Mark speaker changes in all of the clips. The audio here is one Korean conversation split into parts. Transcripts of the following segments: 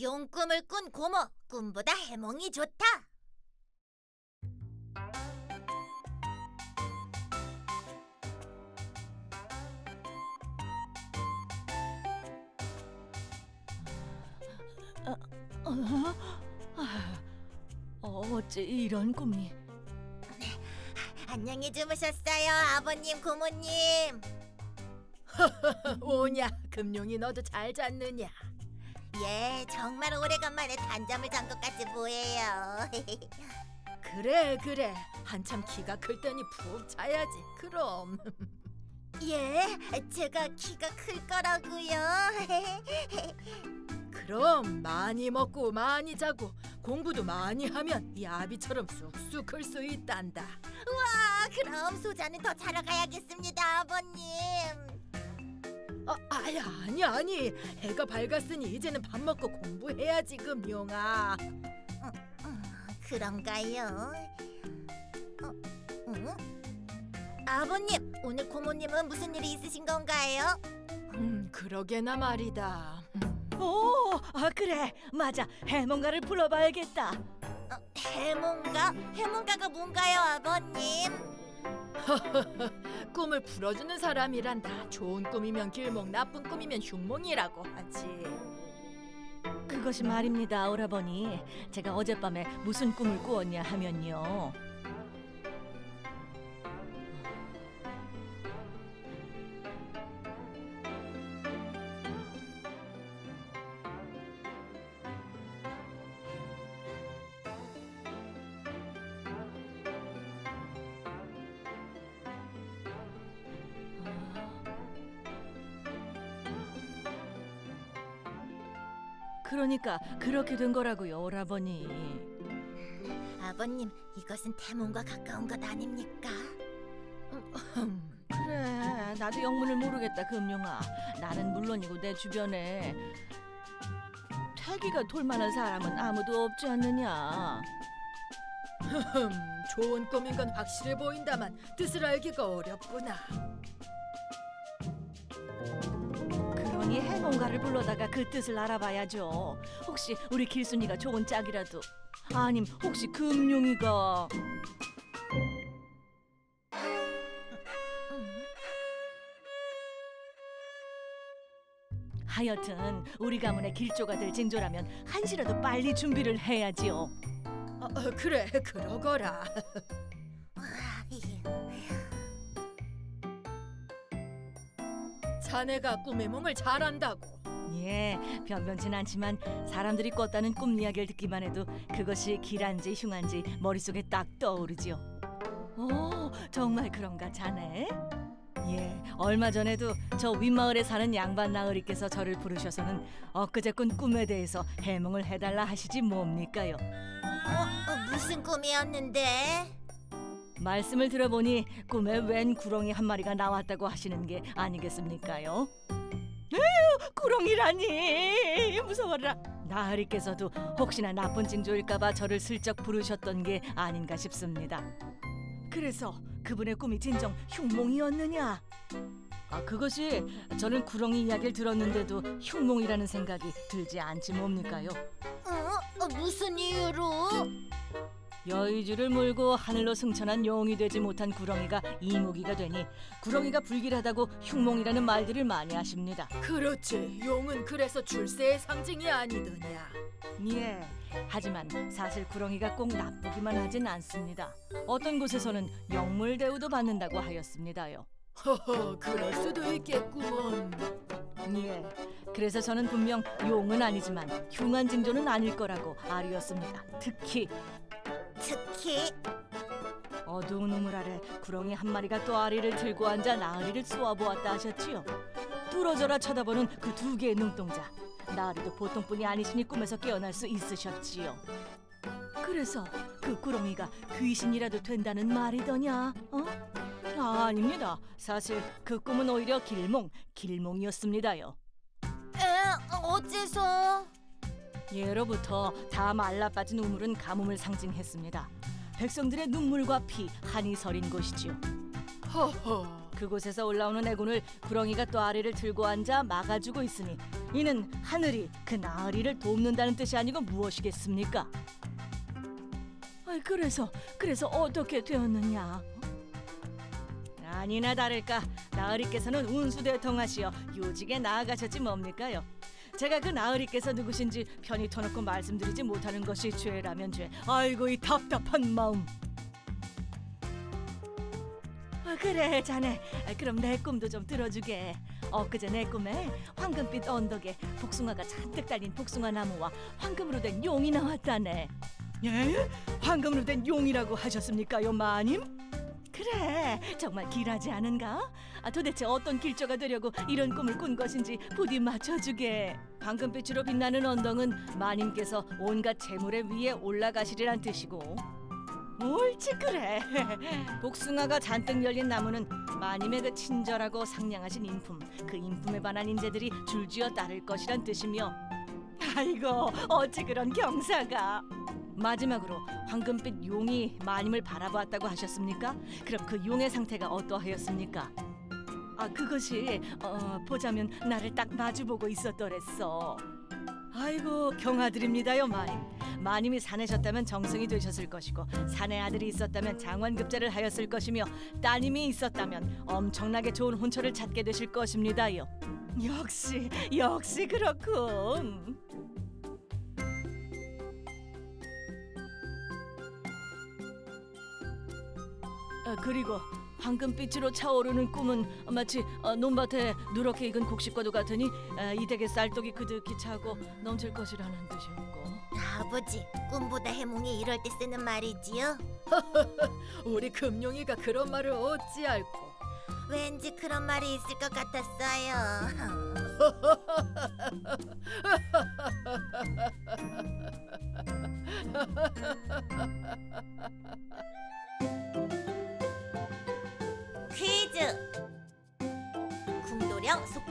Speaker 1: 용 꿈을 꾼 고모 꿈보다 해몽이 좋다.
Speaker 2: 어? 아, 어째 이런 꿈이?
Speaker 1: 안녕히 주무셨어요, 아버님, 고모님.
Speaker 3: 오냐 금룡이 너도 잘 잤느냐
Speaker 1: 예, 정말 오래간만에 단잠을 잔 것 같이 보여요.
Speaker 3: 그래 그래 한참 키가 클 때니 푹 자야지 그럼
Speaker 1: 예, 제가 키가 클 거라고요.
Speaker 3: 그럼 많이 먹고 많이 자고 공부도 많이 하면 이 아비처럼 쑥쑥 클 수 있단다
Speaker 1: 와, 그럼 소자는 더 자러 가야겠습니다, 아버님.
Speaker 3: 아, 아야 아니 아니 해가 밝았으니 이제는 밥 먹고 공부해야지 금룡아
Speaker 1: 음, 그런가요? 어, 응? 아버님, 오늘 고모님은 무슨 일이 있으신 건가요?
Speaker 3: 음 그러게나 말이다 음.
Speaker 2: 오, 아 그래, 맞아. 해몽가를 불러봐야겠다.
Speaker 1: 어, 해몽가? 해몽가가 뭔가요, 아버님?
Speaker 3: 꿈을 풀어주는 사람이란다 좋은 꿈이면 길몽 나쁜 꿈이면 흉몽이라고 하지
Speaker 2: 그것이 말입니다, 오라버니. 제가 어젯밤에 무슨 꿈을 꾸었냐 하면요. 그러니까 그렇게 된 거라고요, 오라버니.
Speaker 1: 아버님, 이것은 태몽과 가까운 것 아닙니까?
Speaker 2: 그래, 나도 영문을 모르겠다, 금룡아. 나는 물론이고 내 주변에 태기가 돌만한 사람은 아무도 없지 않느냐.
Speaker 3: 흠, 좋은 꿈인 건 확실해 보인다만 뜻을 알기가 어렵구나.
Speaker 2: 그러니 해몽가를 불러다가 그 뜻을 알아봐야죠. 혹시 우리 길순이가 좋은 짝이라도 아님 혹시 금룡이가 하여튼 우리 가문의 길조가 될 징조라면 한시라도 빨리 준비를 해야지요.
Speaker 3: 어, 어, 그래, 그러거라. 자네가 꿈의 몽을 잘한다고.
Speaker 2: 예, 변변치는 않지만 사람들이 꿨다는 꿈 이야기를 듣기만 해도 그것이 길한지 흉한지 머릿속에 딱 떠오르지요. 오, 정말 그런가 자네? 예, 얼마 전에도 저 윗마을에 사는 양반 나으리께서 저를 부르셔서는 엊그제 꾼 꿈에 대해서 해몽을 해달라 하시지 뭡니까요?
Speaker 1: 어, 어, 무슨 꿈이었는데?
Speaker 2: 말씀을 들어보니 꿈에 웬 구렁이 한 마리가 나왔다고 하시는 게 아니겠습니까요? 에휴, 구렁이라니 무서워라. 나으리께서도 혹시나 나쁜 징조일까봐 저를 슬쩍 부르셨던 게 아닌가 싶습니다. 그래서 그분의 꿈이 진정 흉몽이었느냐? 아 그것이 저는 구렁이 이야기를 들었는데도 흉몽이라는 생각이 들지 않지 뭡니까요?
Speaker 1: 어? 어, 무슨 이유로?
Speaker 2: 여의주를 물고 하늘로 승천한 용이 되지 못한 구렁이가 이무기가 되니 구렁이가 불길하다고 흉몽이라는 말들을 많이 하십니다.
Speaker 3: 그렇지, 용은 그래서 출세의 상징이 아니더냐.
Speaker 2: 예. 하지만 사실 구렁이가 꼭 나쁘기만 하진 않습니다. 어떤 곳에서는 영물 대우도 받는다고 하였습니다요.
Speaker 3: 허허, 그럴 수도 있겠구먼.
Speaker 2: 예. 그래서 저는 분명 용은 아니지만 흉한 징조는 아닐 거라고 알이었습니다. 특히
Speaker 1: 특히
Speaker 2: 어두운 우물 아래 구렁이 한 마리가 또 아리를 들고 앉아 나으리를 쏘아보았다 하셨지요. 뚫어져라 쳐다보는 그 두 개의 눈동자. 나으리도 보통뿐이 아니시니 꿈에서 깨어날 수 있으셨지요. 그래서 그 구렁이가 귀신이라도 된다는 말이더냐? 어? 아, 아닙니다. 사실 그 꿈은 오히려 길몽, 길몽이었습니다요.
Speaker 1: 에, 어째서?
Speaker 2: 예로부터 다 말라 빠진 우물은 가뭄을 상징했습니다. 백성들의 눈물과 피, 한이 서린 곳이지요.
Speaker 3: 허허.
Speaker 2: 그곳에서 올라오는 애군을 구렁이가 또 아래를 들고 앉아 막아주고 있으니 이는 하늘이 그 나으리를 돕는다는 뜻이 아니고 무엇이겠습니까? 아, 그래서 그래서 어떻게 되었느냐? 아니나 다를까 나으리께서는 운수대통하시어 요직에 나아가셨지 뭡니까요? 제가 그 나으리께서 누구신지 편히 터놓고 말씀드리지 못하는 것이 죄라면 죄. 아이고 이 답답한 마음. 아, 그래 자네 아, 그럼 내 꿈도 좀 들어주게 엊그제 내 꿈에 황금빛 언덕에 복숭아가 잔뜩 달린 복숭아 나무와 황금으로 된 용이 나왔다네 예? 황금으로 된 용이라고 하셨습니까요 마님? 그래. 정말 길하지 않은가? 아, 도대체 어떤 길조가 되려고 이런 꿈을 꾼 것인지 부디 맞춰주게. 황금빛으로 빛나는 언덕은 마님께서 온갖 재물의 위에 올라가시리란 뜻이고. 옳지 그래. 복숭아가 잔뜩 열린 나무는 마님의 그 친절하고 상냥하신 인품 그 인품에 반한 인재들이 줄지어 따를 것이란 뜻이며. 아이고 어찌 그런 경사가 마지막으로 황금빛 용이 마님을 바라보았다고 하셨습니까? 그럼 그 용의 상태가 어떠하였습니까? 아 그것이 어, 보자면 나를 딱 마주보고 있었더랬어 아이고 경아드립니다요 마님 마님이 사내셨다면 정승이 되셨을 것이고 사내 아들이 있었다면 장관급제를 하였을 것이며 따님이 있었다면 엄청나게 좋은 혼처를 찾게 되실 것입니다요. 역시 역시 그렇군. 아, 그리고 황금빛으로 차오르는 꿈은 마치 어, 논밭에 누렇게 익은 곡식과도 같으니 아, 이 댁의 쌀떡이 그득히 차고 넘칠 것이라는 뜻이었고
Speaker 1: 아버지, 꿈보다 해몽이 이럴 때 쓰는 말이지요.
Speaker 3: 우리 금룡이가 그런 말을 어찌 알고?
Speaker 1: 왠지 그런 말이 있을 것 같았어요.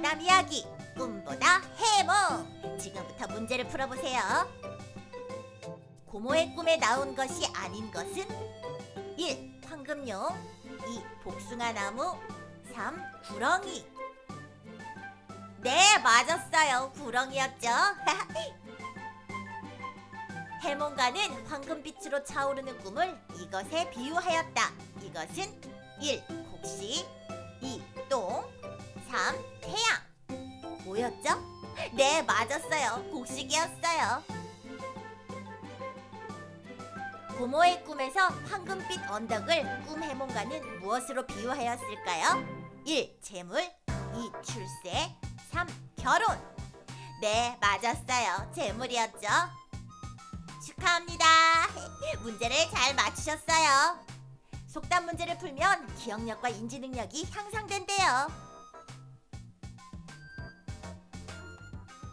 Speaker 1: 속담 이야기. 꿈보다 해몽. 지금부터 문제를 풀어보세요. 고모의 꿈에 나온 것이 아닌 것은 1. 황금용 2. 복숭아 나무 3. 구렁이 네 맞았어요 구렁이였죠 해몽가는 황금빛으로 차오르는 꿈을 이것에 비유하였다 이것은 1. 곡식 2. 똥 3. 태양 뭐였죠? 네 맞았어요 곡식이었어요 고모의 꿈에서 황금빛 언덕을 꿈 해몽가는 무엇으로 비유하였을까요? 1. 재물 2. 출세 3. 결혼 네, 맞았어요. 재물이었죠? 축하합니다. 문제를 잘 맞추셨어요. 속담 문제를 풀면 기억력과 인지 능력이 향상된대요.